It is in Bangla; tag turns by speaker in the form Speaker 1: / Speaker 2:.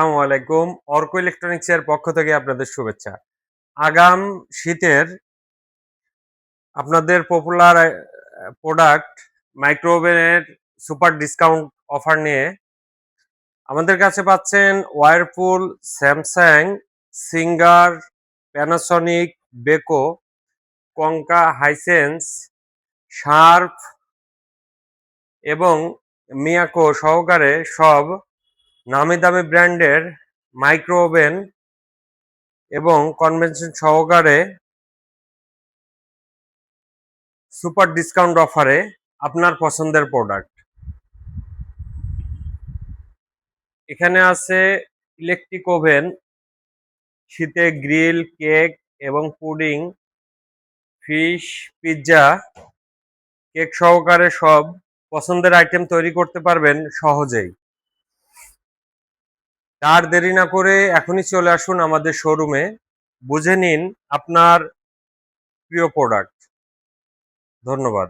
Speaker 1: আসসালামু আলাইকুম। অর্ক ইলেকট্রনিক্স এর পক্ষ থেকে আপনাদের শুভেচ্ছা। আগাম শীতের আপনাদের পপুলার প্রোডাক্ট মাইক্রোওভেনের সুপার ডিসকাউন্ট অফার নিয়ে আমাদের কাছে পাচ্ছেন Whirlpool Samsung Singer Panasonic Beko Konka Hisense Sharp এবং মিয়াকো সহকারে সব নামি দামি ব্র্যান্ডের মাইক্রো ওভেন এবং কনভেনশন সহকারে সুপার ডিসকাউন্ট অফারে আপনার পছন্দের প্রোডাক্ট। এখানে আছে ইলেকট্রিক ওভেন, শীতে গ্রিল, কেক এবং পুডিং, ফিশ পিৎজা কেক সহকারে সব পছন্দের আইটেম তৈরি করতে পারবেন সহজেই। আর দেরি না করে এখনই চলে আসুন আমাদের শোরুমে বুঝে নিন আপনার প্রিয় প্রোডাক্ট ধন্যবাদ।